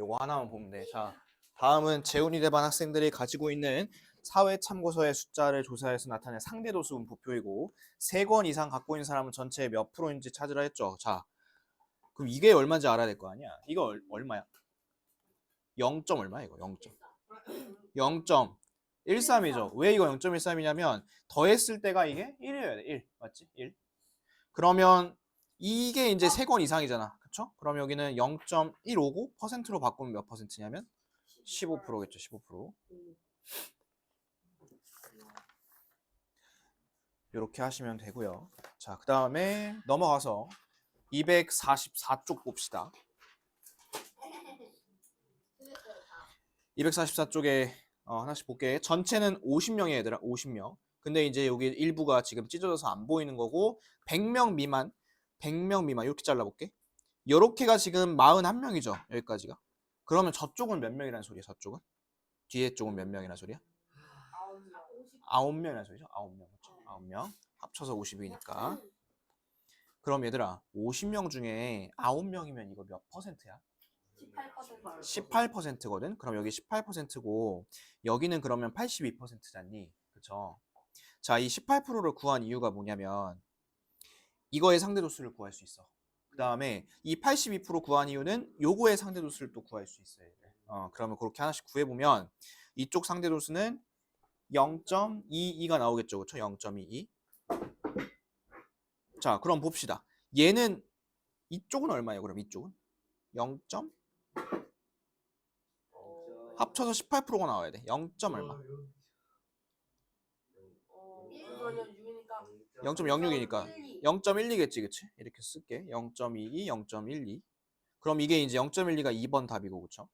요거 하나만 보면 돼. 자, 다음은 재훈이 대반 학생들이 가지고 있는 사회 참고서의 숫자를 조사해서 나타낸 상대 도수 분포표이고 세 권 이상 갖고 있는 사람은 전체의 몇 프로인지 찾으라 했죠. 자, 그럼 이게 얼마인지 알아야 될 거 아니야? 이거 얼, 얼마야? 0. 얼마야 이거? 0. 0.13이죠. 왜 이거 0.13이냐면 더했을 때가 이게 1이어야 돼. 1. 맞지? 1. 그러면 이게 이제 세 권 이상이잖아. 그쵸? 그럼 여기는 0.159 퍼센트로 바꾸면 몇 퍼센트냐면 15%겠죠. 15%. 이렇게 하시면 되고요. 자, 그 다음에 넘어가서 244쪽 봅시다. 244쪽에 어, 하나씩 볼게. 전체는 50명의 얘들아, 50명. 근데 이제 여기 일부가 지금 찢어져서 안 보이는 거고 100명 미만, 100명 미만 이렇게 잘라볼게. 요렇게가 지금 41명이죠. 여기까지가. 그러면 저쪽은 몇 명이라는 소리야? 저쪽은? 뒤에 쪽은 몇 명이라는 소리야? 9명이라는 소리죠. 9명. 그렇죠? 9명. 합쳐서 50이니까. 그럼 얘들아, 50명 중에 9명이면 이거 몇 퍼센트야? 18%. 18%거든. 그럼 여기 18%고 여기는 그러면 82%잖니. 그쵸? 자, 이 18%를 구한 이유가 뭐냐면 이거의 상대 도수를 구할 수 있어. 그 다음에 이 82% 구한 이유는 요거의 상대 도수를 또 구할 수 있어요. 어, 그러면 그렇게 하나씩 구해보면 이쪽 상대 도수는 0.22가 나오겠죠. 그쵸? 0.22. 자, 그럼 봅시다. 얘는 이쪽은 얼마예요? 그럼 이쪽은? 0. 합쳐서 18%가 나와야 돼. 0. 얼마? 어, 그러면 6이니까 0.06이니까 0.12겠지, 그치? 이렇게 쓸게. 0.22, 0.12. 그럼 이게 이제 0.12가 2번 답이고, 그쵸?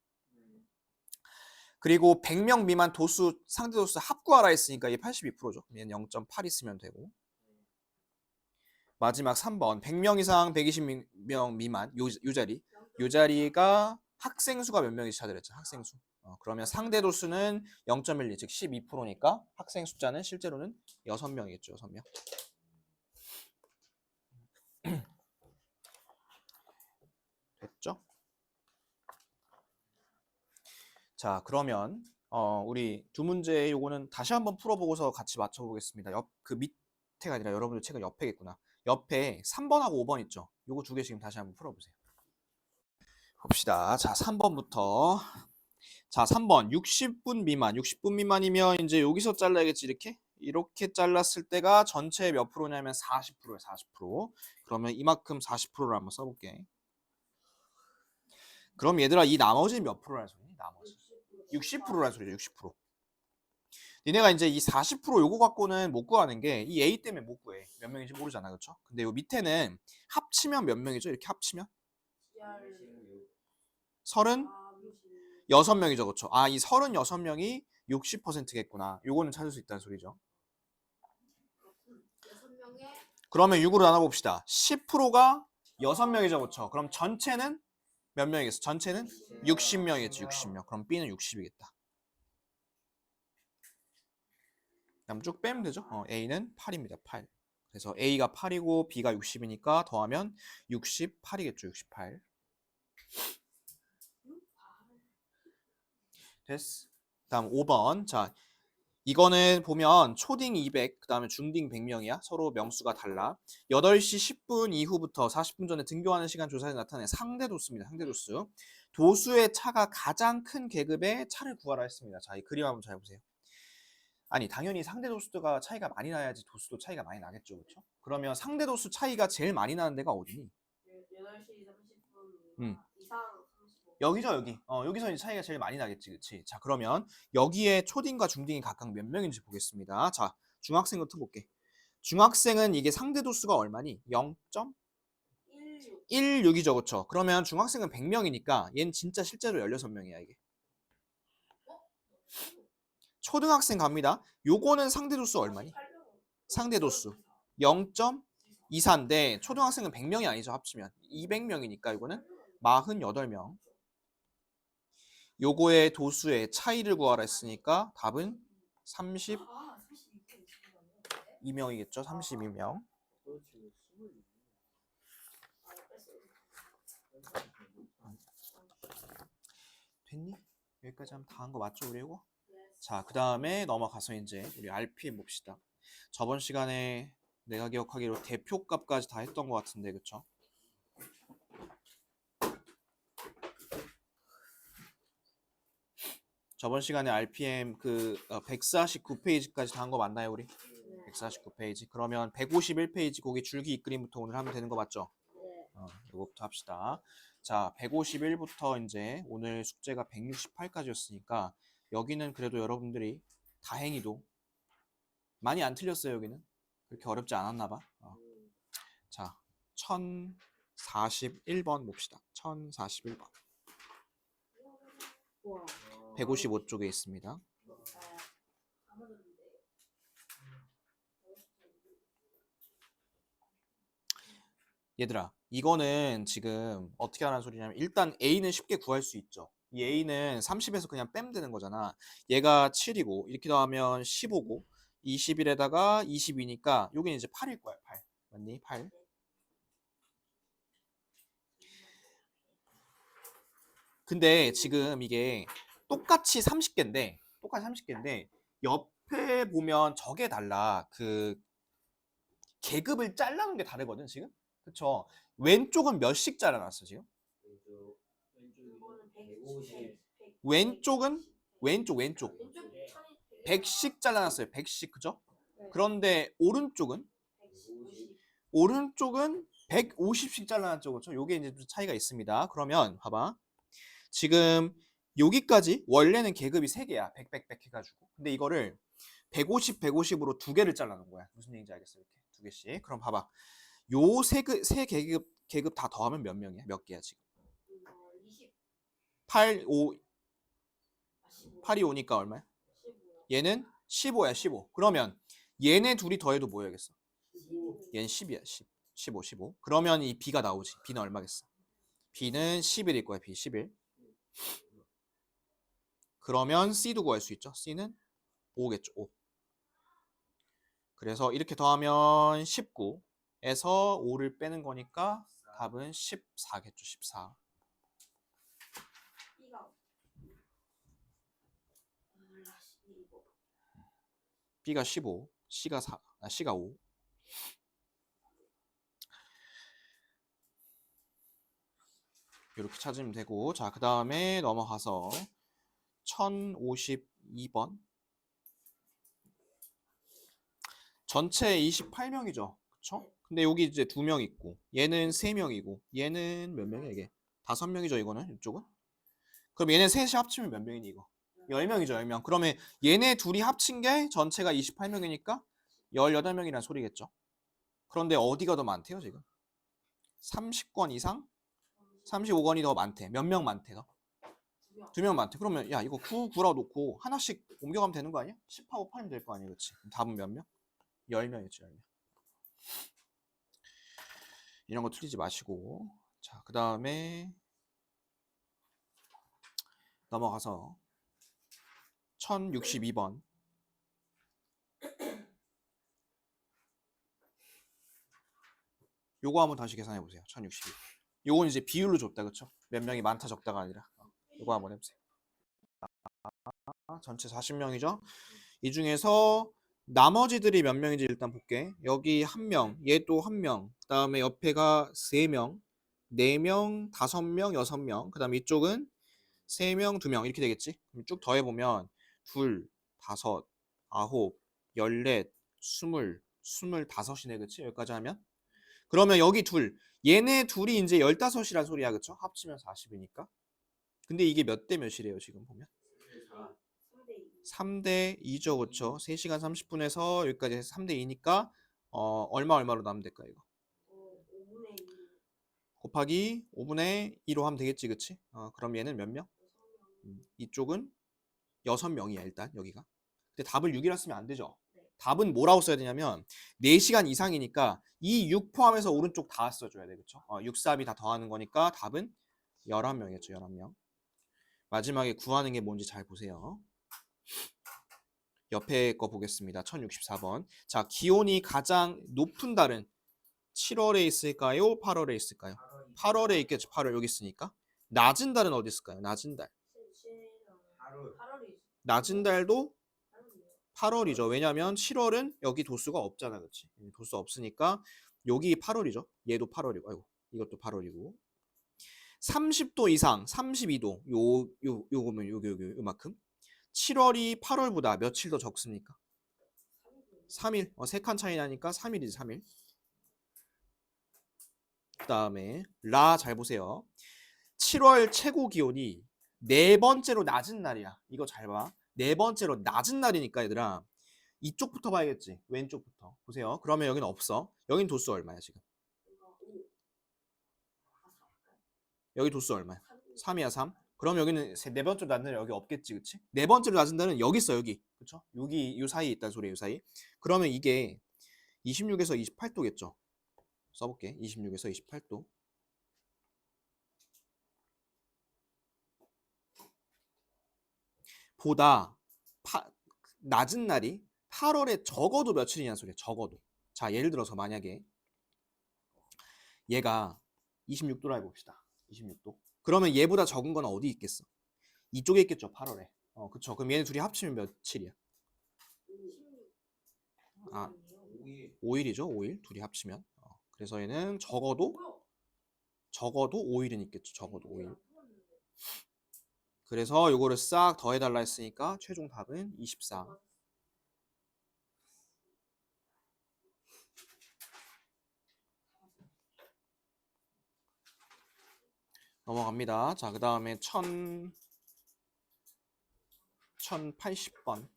그리고 100명 미만 도수, 상대 도수 합구하라 했으니까 이게 82%죠. 얘는 0.8 있으면 되고. 마지막 3번. 100명 이상 120명 미만, 요, 요 자리. 요 자리가 학생 수가 몇 명인지 찾으랬죠. 학생 수. 어, 그러면 상대 도수는 0.12, 즉 12%니까 학생 숫자는 실제로는 6명이겠죠. 6명. 됐죠? 자, 그러면 어, 우리 두 문제 요거는 다시 한번 풀어보고서 같이 맞춰보겠습니다. 옆, 그 밑에가 아니라 여러분들 책은 옆에겠구나. 옆에 3번하고 5번 있죠? 요거 두 개 지금 다시 한번 풀어보세요. 봅시다. 자, 3번부터. 자, 3번. 60분 미만. 60분 미만이면 이제 여기서 잘라야겠지, 이렇게? 이렇게 잘랐을 때가 전체의 몇 프로냐면 40%예요, 40%. 그러면 이만큼 40%를 한번 써볼게. 그럼 얘들아, 이 나머지는 몇 프로라는 소리니? 나머지. 60%라는 소리죠, 60%. 니네가 이제 이 40% 요거 갖고는 못 구하는 게 이 A 때문에 못 구해. 몇 명인지 모르잖아, 그쵸? 근데 요 밑에는 합치면 몇 명이죠? 이렇게 합치면? 서른 여섯 명이죠, 그렇죠? 아, 이 36명이 60%겠구나. 요거는 찾을 수 있다는 소리죠. 6명에 그러면 6으로 나눠 봅시다. 10%가 6명이죠, 그렇죠? 그럼 전체는 몇 명이겠어? 전체는 60명이겠지, 60명. 그럼 B는 60이겠다. 그럼 쭉 빼면 되죠? 어, A는 8입니다, 8. 그래서 A가 8이고 B가 60이니까 더하면 68이겠죠, 68. 됐어. 다음 5번. 자, 이거는 보면 초딩 200, 그 다음에 중딩 100명이야. 서로 명수가 달라. 8시 10분 이후부터 40분 전에 등교하는 시간 조사에 나타낸 상대 도수입니다. 상대 도수. 도수의 차가 가장 큰 계급의 차를 구하라 했습니다. 자, 이 그림 한번 잘 보세요. 아니, 당연히 상대 도수가 차이가 많이 나야지 도수도 차이가 많이 나겠죠. 그렇죠? 그러면 상대 도수 차이가 제일 많이 나는 데가 어디니? 8시 30분 음. 이상 35분. 여기죠, 여기. 어, 여기서 이제 차이가 제일 많이 나겠지, 그치? 자, 그러면 여기에 초딩과 중딩이 각각 몇 명인지 보겠습니다. 자, 중학생부터 볼게. 중학생은 이게 상대 도수가 얼마니? 0.16 이죠, 16. 그쵸? 그러면 중학생은 100명이니까 얘는 진짜 실제로 16명이야, 이게. 초등학생 갑니다. 요거는 상대 도수 얼마니? 18명. 상대 도수. 0.24인데 초등학생은 100명이 아니죠, 합치면. 200명이니까 이거는 48명. 요거의 도수의 차이를 구하라 했으니까 답은 32명이겠죠. 아, 32분 있으면 32명. 여기까지 하면 다 한 거 맞죠, 우리 이거? 네. 자, 그 다음에 넘어가서 이제 우리 RPM 봅시다. 저번 시간에 내가 기억하기로 대표값까지 다 했던 것 같은데, 그쵸? 저번 시간에 RPM 그 149페이지까지 다 한 거 맞나요, 우리? 네. 149페이지. 그러면 151페이지 거기 줄기 이끌림부터 오늘 하면 되는 거 맞죠? 네. 어, 이거부터 합시다. 자, 151부터 이제 오늘 숙제가 168까지였으니까 여기는 그래도 여러분들이 다행히도 많이 안 틀렸어요, 여기는. 그렇게 어렵지 않았나 봐. 어. 자, 1041번 봅시다. 1041번. 우와. 155쪽에 있습니다. 얘들아, 이거는 지금 어떻게 하라는 소리냐면 일단 A는 쉽게 구할 수 있죠. 이 A는 30에서 그냥 빼면 되는 거잖아. 얘가 7이고 이렇게 더하면 15고 21에다가 22니까 여기는 이제 8일 거야. 8. 맞니? 8. 근데 지금 이게 똑같이 30개인데 똑같이 30개인데 옆에 보면 저게 달라. 그 계급을 잘라놓은 게 다르거든, 지금. 그쵸? 왼쪽은 몇씩 잘라놨어, 지금? 왼쪽 이거는 왼쪽이 150. 150 왼쪽은 왼쪽, 왼쪽. 왼쪽 네. 천이 100씩 잘라놨어요. 100씩, 그죠? 네. 그런데 오른쪽은 150. 오른쪽은 150씩 잘라놨죠, 그렇죠? 요게 이제 좀 차이가 있습니다. 그러면 봐봐. 지금 여기까지 원래는 계급이 3개야. 100, 100, 100 해가지고. 근데 이거를 150, 150으로 두 개를 잘라놓은 거야. 무슨 얘기인지 알겠어? 이렇게 두 개씩. 그럼 봐봐. 요세 그, 세 계급 계급 다 더하면 몇 명이야? 몇 개야 지금? 어, 20. 8, 5, 아, 15. 8이 5니까 얼마야? 15요. 얘는 15야, 15. 그러면 얘네 둘이 더해도 뭐야겠어? 15. 얘는 10이야, 10. 15, 15. 그러면 이 B가 나오지. B는 얼마겠어? B는 11일 거야, B 11. 그러면 C도 구할 수 있죠. C는 5겠죠, 5. 그래서 이렇게 더하면 19에서 5를 빼는 거니까 답은 14겠죠, 14. B가. 몰라, 이거. B가 15, C가 4, 아, C가 5. 이렇게 찾으면 되고, 자, 그 다음에 넘어가서 1052번. 전체 28명이죠. 그쵸? 근데 여기 이제 두 명 있고, 얘는 세 명이고, 얘는 몇 명이야, 이게? 다섯 명이죠, 이거는, 이쪽은? 그럼 얘네 셋이 합치면 몇 명이니, 이거? 10명이죠, 10명. 그러면 얘네 둘이 합친 게 전체가 28명이니까 18명이란 소리겠죠. 그런데 어디가 더 많대요, 지금? 30권 이상? 35권이 더 많대. 몇 명 많대, 더? 두 명. 많대. 그러면 야, 이거 9, 9라고 놓고 하나씩 옮겨가면 되는 거 아니야? 10하고 8이면 될 거 아니야? 그럼 답은 몇 명? 10명이죠, 10명. 이런 거 틀리지 마시고. 자, 그 다음에 넘어가서 1062번. 요거 한번 다시 계산해 보세요. 1062. 요건 이제 비율로 줬다, 그쵸? 몇 명이 많다 적다가 아니라. 어, 요거 한번 해보세요. 아, 전체 40명이죠? 이 중에서 나머지들이 몇 명인지 일단 볼게. 여기 한 명, 얘또한 명, 그 다음에 옆에가 세 명, 네 명, 다섯 명, 여섯 명, 그 다음에 이쪽은 세 명, 두 명 이렇게 되겠지? 쭉 더해보면 둘, 다섯, 아홉, 열넷, 스물, 스물다섯이네, 그치? 여기까지 하면? 그러면 여기 둘, 얘네 둘이 이제 열다섯이란 소리야, 그쵸? 합치면 40이니까. 근데 이게 몇 대 몇이래요, 지금 보면? 3대 2. 3대 2죠, 그쵸? 3시간 30분에서 여기까지 해서 3대 2니까 어, 얼마 얼마로 나면 될까, 이거? 어, 5분의 2. 곱하기 5분의 2로 하면 되겠지, 그치? 어, 그럼 얘는 몇 명? 6명. 음, 이쪽은 6명이야, 일단, 여기가. 근데 답을 6이라 쓰면 안 되죠? 네. 답은 뭐라고 써야 되냐면, 4시간 이상이니까 이 6 포함해서 오른쪽 다 써줘야 돼, 그쵸? 어, 6, 4이 다 더하는 거니까 답은 11명이겠죠, 11명. 마지막에 구하는 게 뭔지 잘 보세요. 옆에 거 보겠습니다. 1064번. 자, 기온이 가장 높은 달은 7월에 있을까요? 8월에 있을까요? 8월에 있겠죠. 8월 여기 있으니까. 낮은 달은 어디 있을까요? 낮은 달. 낮은 달도 8월이죠. 왜냐면 7월은 여기 도수가 없잖아. 그치? 도수 없으니까 여기 8월이죠. 얘도 8월이고 아이고 이것도 8월이고 30도 이상 32도. 요, 요, 요거면 요기 요기 요만큼? 7월이 8월보다 며칠 더 적습니까? 3일. 어, 3칸 차이 나니까 3일이지 3일. 그 다음에 라 잘 보세요. 7월 최고 기온이 네 번째로 낮은 날이야. 이거 잘 봐 네 번째로 낮은 날이니까 얘들아. 이쪽부터 봐야겠지? 왼쪽부터. 보세요. 그러면 여기는 없어. 여긴 도수 얼마야 지금 여기 도수 얼마야? 3이야 3 그럼 여기는 세- 네 번째로 낮은 날 여기 없겠지 그치? 네 번째로 낮은 날은 여기 있어 여기. 그쵸? 여기 요 사이에 있다는 소리예요 요 사이. 그러면 이게 26에서 28도겠죠? 써볼게. 26에서 28도. 보다 파- 낮은 날이 8월에 적어도 며칠이냐는 소리야 적어도. 자 예를 들어서 만약에 얘가 26도라 해봅시다 26도? 그러면 얘보다 적은 건 어디 있겠어? 이쪽에 있겠죠 8월에. 어 그쵸. 그럼 얘네 둘이 합치면 며칠이야? 아. 5일이죠 5일? 둘이 합치면? 어, 그래서 얘는 적어도 적어도 5일은 있겠죠 적어도 5일. 그래서 요거를 싹 더해달라 했으니까 최종 답은 24 넘어갑니다 자 그 다음에 1000 1080번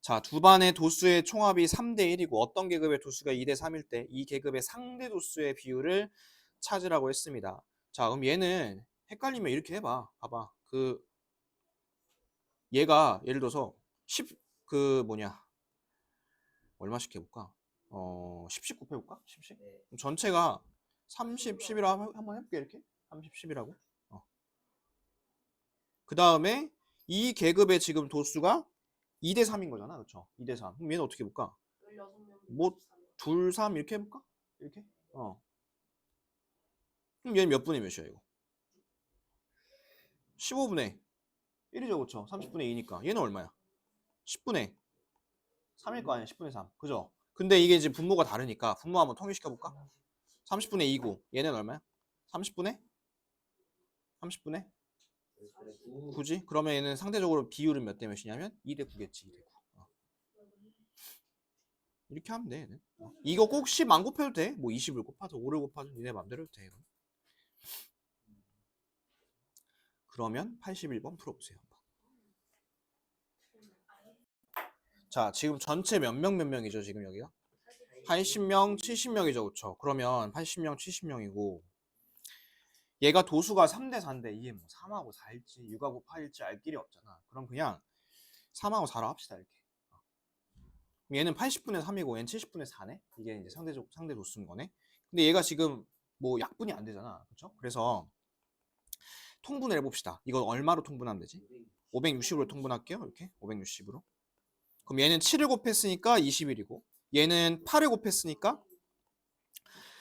자, 두 반의 도수의 총합이 3대 1이고 어떤 계급의 도수가 2대 3일 때 이 계급의 상대 도수의 비율을 찾으라고 했습니다. 자, 그럼 얘는 헷갈리면 이렇게 해봐. 봐봐. 그 얘가 예를 들어서 10 그 뭐냐 얼마씩 해볼까? 어 10씩 곱해볼까? 10씩? 그럼 전체가 30, 10이라 한번 해볼게 이렇게 30, 10이라고. 어. 그 다음에 이 계급의 지금 도수가 2대 3인 거잖아, 그렇죠? 2대 3. 그럼 얘는 어떻게 볼까? 뭐, 둘, 3 이렇게 해볼까? 이렇게? 어. 그럼 얘는 몇 분의 몇이야 이거? 15분의 1이죠, 그렇죠? 30분의 2니까 얘는 얼마야? 10분의 3일 거 아니야, 10분의 3. 그죠? 근데 이게 이제 분모가 다르니까 분모 한번 통일시켜 볼까? 30분의 2고 얘는 얼마야? 30분의 30분의 9지? 그러면 얘는 상대적으로 비율은 몇 대 몇이냐면 2 대 9겠지. 2대 9. 어. 이렇게 하면 돼. 얘는. 어. 이거 꼭 10 안 곱해도 돼. 뭐 20을 곱하든 5를 곱하든 니네 맘대로 해도 돼. 이건. 그러면 81번 풀어보세요. 한번. 자, 지금 전체 몇 명 몇 명 이죠, 지금 여기가? 80명, 70명이죠, 그쵸? 그러면 80명, 70명이고 얘가 도수가 3대 4인데 이게 뭐 3하고 4일지 6하고 8일지 알 길이 없잖아. 그럼 그냥 3하고 4로 합시다, 이렇게. 얘는 80분의 3이고 얘는 70분의 4네? 이게 이제 상대적, 상대 도수인 거네? 근데 얘가 지금 뭐 약분이 안 되잖아. 그쵸? 그래서 통분을 해 봅시다. 이건 얼마로 통분하면 되지? 560으로 통분할게요. 이렇게 560으로. 그럼 얘는 7을 곱했으니까 21이고 얘는 8을 곱했으니까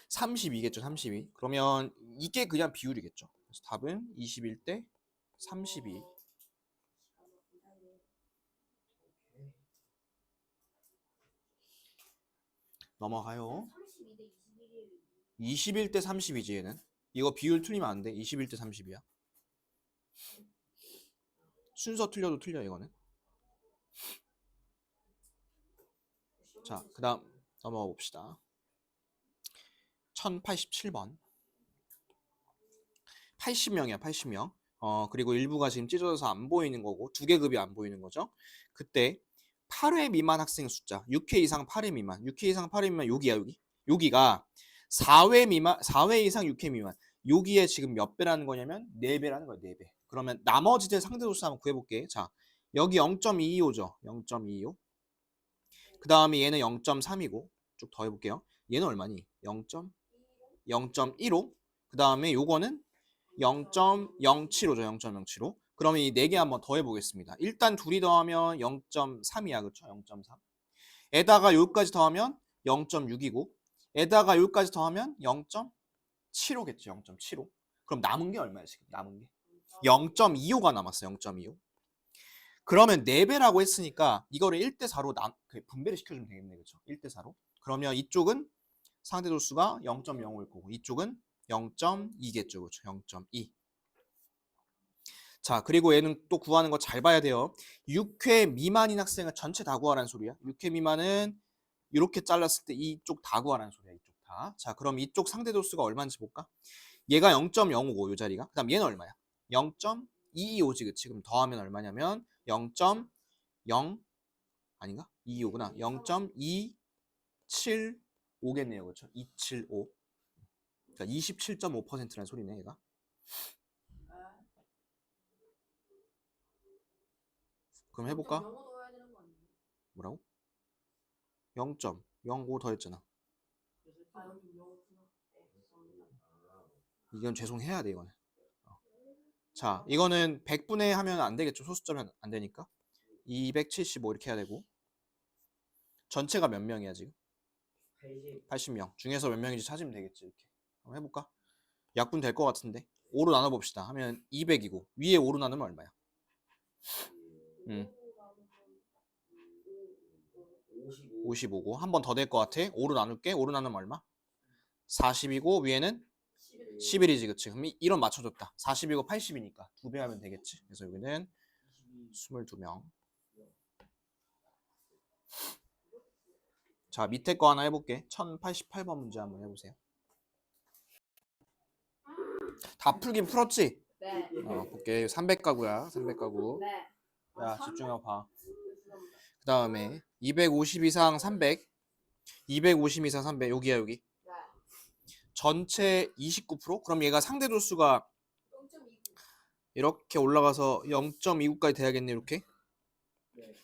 32겠죠. 32. 그러면 이게 그냥 비율이겠죠. 그래서 답은 21 대 32. 넘어가요. 21대 32지 얘는. 이거 비율 틀리면 안 돼. 21대 30이야. 순서 틀려도 틀려 이거는. 자, 그 다음 넘어가 봅시다. 1087번. 80명이야, 80명. 어, 그리고 일부가 지금 찢어져서 안 보이는 거고, 두 개 급이 안 보이는 거죠. 그때 8회 미만 학생 숫자, 6회 이상 8회 미만, 6회 이상 8회 미만, 여기야, 여기. 여기가 4회 미만, 4회 이상 6회 미만. 여기에 지금 몇 배라는 거냐면 4배라는 거야, 4배. 그러면 나머지들 상대 도수 한번 구해볼게. 자, 여기 0.225죠. 0.225. 그 다음에 얘는 0.3이고 쭉 더 해볼게요. 얘는 얼마니? 0. 0.15. 그 다음에 요거는 0.075죠. 0.075. 그러면 이 네 개 한번 더 해보겠습니다. 일단 둘이 더하면 0.3이야. 그쵸? 0.3. 에다가 여기까지 더하면 0.6이고 에다가 여기까지 더하면 0.75겠죠. 0.75. 그럼 남은 게 얼마야 지금? 남은 게 0.25가 남았어. 0.25. 그러면 4배라고 했으니까 이거를 1대 4로 남, 그 분배를 시켜주면 되겠네. 그렇죠? 1대 4로. 그러면 이쪽은 상대 도수가 0.05일 거고 이쪽은 0.2겠죠. 그렇죠? 0.2. 자, 그리고 얘는 또 구하는 거 잘 봐야 돼요. 6회 미만인 학생을 전체 다 구하라는 소리야. 6회 미만은 이렇게 잘랐을 때 이쪽 다 구하라는 소리야. 이쪽 다. 자, 그럼 이쪽 상대 도수가 얼마인지 볼까? 얘가 0.055, 요 자리가. 그 다음 얘는 얼마야? 0.225지, 그치? 그럼 더하면 얼마냐면 0.0 아닌가? 225구나. 0.275겠네요. 그렇죠? 275. 그러니까 27.5%라는 소리네, 얘가. 그럼 해 볼까? 거 아니에요? 뭐라고? 0.05 더했잖아. 아. 네. 이건 죄송해야 돼, 이거는. 어. 자, 이거는 100분의 하면 안 되겠죠. 소수점이 안 되니까. 275 이렇게 해야 되고. 전체가 몇 명이야, 지금? 80 80명. 중에서 몇 명인지 찾으면 되겠지, 이렇게. 한번 해볼까? 약분 될 것 같은데. 5로 나눠봅시다. 하면 200이고. 위에 5로 나누면 얼마야? 음. 55 55고. 한 번 더 될 것 같아. 5로 나눌게. 5로 나누면 얼마? 40이고, 위에는 11. 11이지, 그치? 그럼 이- 이런 맞춰줬다. 40이고 80이니까. 두 배 하면 되겠지. 그래서 여기는 22 22명. 자, 밑에 거 하나 해볼게. 1088번 문제 한번 해보세요. 다 풀긴 풀었지? 네. 어, 볼게. 300가구야. 300가구. 네. 야, 집중하고 봐. 죄송합니다. 그 다음에 250 이상 300. 250 이상 300. 여기야, 여기. 네. 전체 29%? 그럼 얘가 상대 도수가 0.29. 이렇게 올라가서 0.29까지 돼야겠네, 이렇게. 네.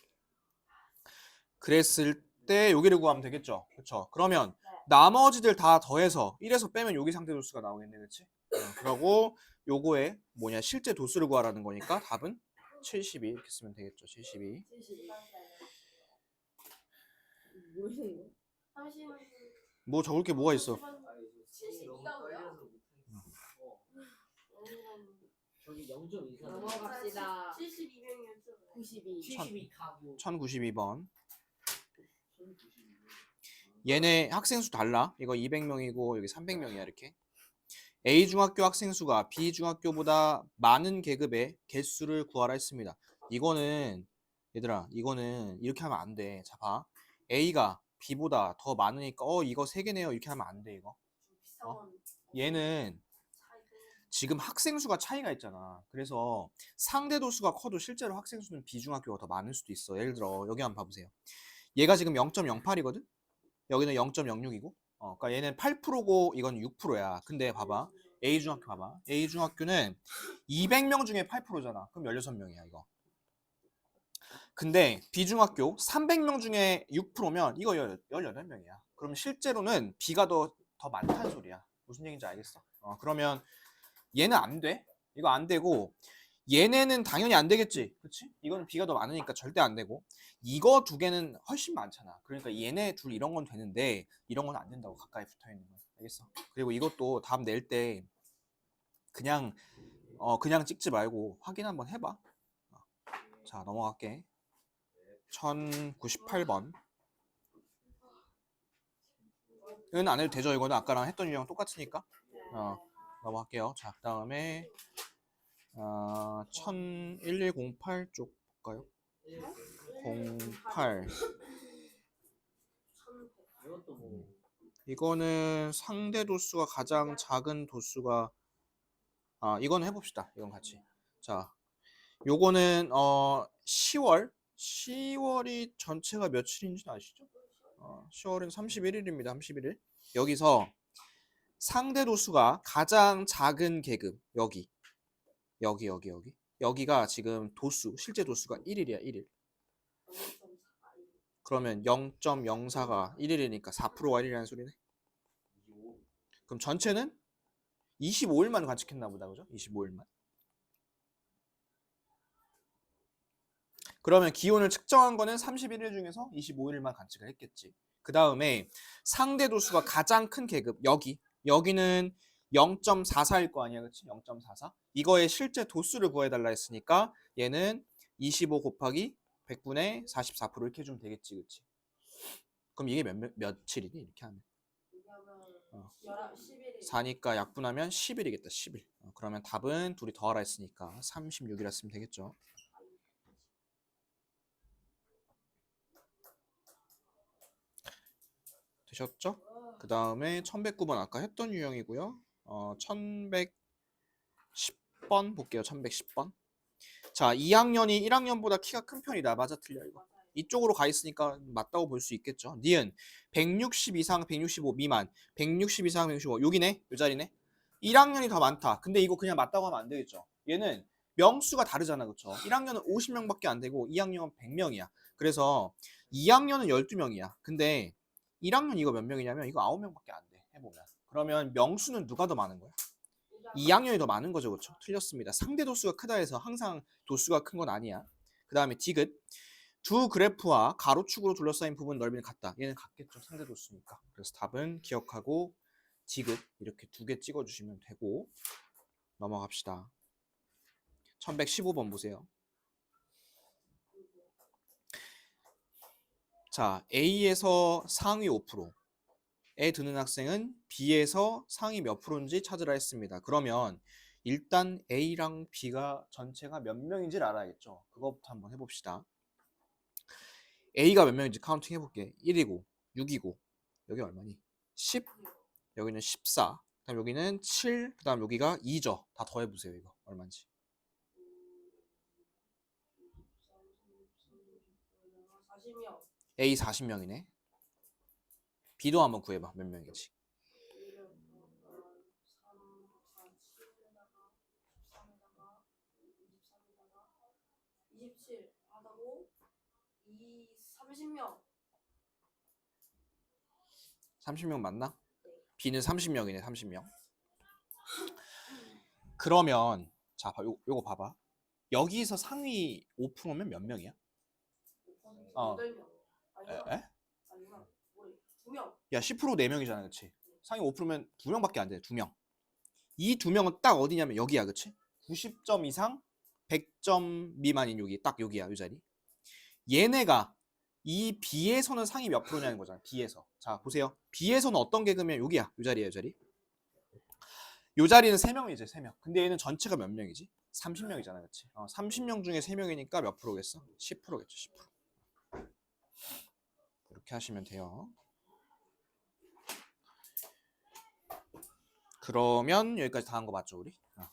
그랬을 때 여기를 구하면 되겠죠. 그렇죠. 그러면 네. 나머지들 다 더해서 1에서 빼면 여기 상대 도수가 나오겠네. 그렇지? 그러고 요거에 뭐냐 실제 도수를 구하라는 거니까 답은 72 이렇게 쓰면 되겠죠. 72. 72. 모르는 거. 30. 뭐 적을 게 뭐가 있어? 아니, 저72 너무 가 뭐야? 떨려서 못하겠어. 어, 저기 0점 이상 넘어갑시다. 72명이었죠. 92. 72 가구 1092번. 1092 얘네 학생 수 달라. 이거 200명이고 여기 300명이야 이렇게. A 중학교 학생 수가 B 중학교보다 많은 계급의 개수를 구하라 했습니다. 이거는 얘들아, 이거는 이렇게 하면 안 돼. 자 봐. A가 B보다 더 많으니까 어 이거 세 개네요. 이렇게 하면 안 돼, 이거. 건 얘는. 지금 학생 수가 차이가 있잖아. 그래서 상대 도수가 커도 실제로 학생 수는 B 중학교가 더 많을 수도 있어. 예를 들어 여기 한번 봐보세요. 얘가 지금 0.08이거든. 여기는 0.06이고. 어, 그러니까 얘는 8%고 이건 6%야. 근데 봐봐. A 중학교 봐봐. A 중학교는 200명 중에 8%잖아. 그럼 16명이야, 이거. 근데 B 중학교 300명 중에 6%면 이거 18명이야. 그럼 실제로는 B가 더, 더 많다는 소리야. 무슨 얘기인지 알겠어? 어, 그러면 얘는 안 돼. 이거 안 되고 얘네는 당연히 안 되겠지. 그치? 이건 B가 더 많으니까 절대 안 되고 이거 두 개는 훨씬 많잖아. 그러니까 얘네 둘 이런 건 되는데 이런 건 안 된다고 가까이 붙어 있는 건. 알겠어? 그리고 이것도 답 낼 때 그냥 어 그냥 찍지 말고 확인 한번 해봐. 어. 자 넘어갈게. 1098번. 이건 안 해도 되죠. 이거는 아까랑 했던 유형 똑같으니까. 어 넘어갈게요. 자 그 다음에 어, 101108 쪽 볼까요? 08 이것도 뭐 이거는 상대 도수가 가장 작은 도수가 아 이건 해봅시다 이건 같이 자 요거는 어 10월 10월이 전체가 며칠인지 아시죠? 어, 10월은 31일입니다. 31일 여기서 상대 도수가 가장 작은 계급 여기. 여기 여기 여기. 여기가 지금 도수 실제 도수가 1일이야 1일. 그러면 0.04가 1일이니까 4%가 1이라는 소리네. 25 그럼 전체는 25일만 관측했나 보다 그죠? 25일만 그러면 기온을 측정한 거는 31일 중에서 25일만 관측을 했겠지 그 다음에 상대 도수가 가장 큰 계급 여기 여기는 0.44일 거 아니야, 그치? 0.44. 이거의 실제 도수를 구해달라 했으니까 얘는 25 곱하기 100분의 44% 이렇게 해주면 되겠지, 그치? 그럼 이게 몇, 몇, 며칠이니? 이렇게 하면. 어. 11일 4니까 약분하면 10일이겠다, 10일. 어, 그러면 답은 둘이 더하라 했으니까 36이라 쓰면 되겠죠. 되셨죠? 그 다음에 1109번 아까 했던 유형이고요. 어, 1110번 볼게요. 1110번. 자, 2학년이 1학년보다 키가 큰 편이다. 맞아 틀려 이거. 이쪽으로 가 있으니까 맞다고 볼 수 있겠죠. 니은 160 이상 165 미만 160 이상 165 여기네. 요 자리네. 1학년이 더 많다. 근데 이거 그냥 맞다고 하면 안 되겠죠. 얘는 명수가 다르잖아. 그쵸? 1학년은 50명밖에 안 되고 2학년은 100명이야. 그래서 2학년은 12명이야. 근데 1학년 이거 몇 명이냐면 이거 9명밖에 안 돼. 해보면. 그러면 명수는 누가 더 많은 거야? 2학년이 더 많은 거죠. 그렇죠? 틀렸습니다. 상대 도수가 크다 해서 항상 도수가 큰 건 아니야. 그 다음에 디귿. 두 그래프와 가로축으로 둘러싸인 부분 넓이는 같다. 얘는 같겠죠. 상대 도수니까. 그래서 답은 기억하고 디귿 이렇게 두 개 찍어주시면 되고 넘어갑시다. 1115번 보세요. 자, A에서 상위 5%에 드는 학생은 B에서 상위 몇 프로인지 찾으라 했습니다. 그러면 일단 A랑 B가 전체가 몇 명인지를 알아야겠죠. 그것부터 한번 해봅시다. A가 몇 명인지 카운팅 해볼게. 1이고, 6이고, 여기 얼마니? 10, 여기는 14, 그다음 여기는 7, 그다음 여기가 2죠. 다 더해보세요. 이거 얼마인지. 40명 A 40명이네. B도 한번 구해봐. 몇 명인지. 1을 3, 7에다가 13에다가 23에다가 27 하다고 2 30명 30명 맞나? B는 30명이네, 30명. 그러면 자, 봐, 요, 요거 봐봐. 여기서 상위 5%면 몇 명이야? 5% 어. 8명 에? 에? 아니구나 뭐래 2명 야, 10% 4명이잖아, 그치? 상위 5%면 2명밖에 안 돼, 2명. 이두 명은 딱 어디냐면 여기야, 그치? 90점 이상, 100점 미만인 여기, 딱 여기야, 이 자리. 얘네가 이 B에서는 상위 몇 프로냐는 거잖아, B에서. 자, 보세요. B에서는 어떤 개그면 여기야, 이 자리야, 이 자리. 요 자리는 3명이지, 3명. 근데 얘는 전체가 몇 명이지? 30명이잖아, 그치? 어, 30명 중에 3명이니까 몇 프로겠어? 10%겠죠, 10%. 이렇게 하시면 돼요. 그러면 여기까지 다 한 거 맞죠, 우리? 어.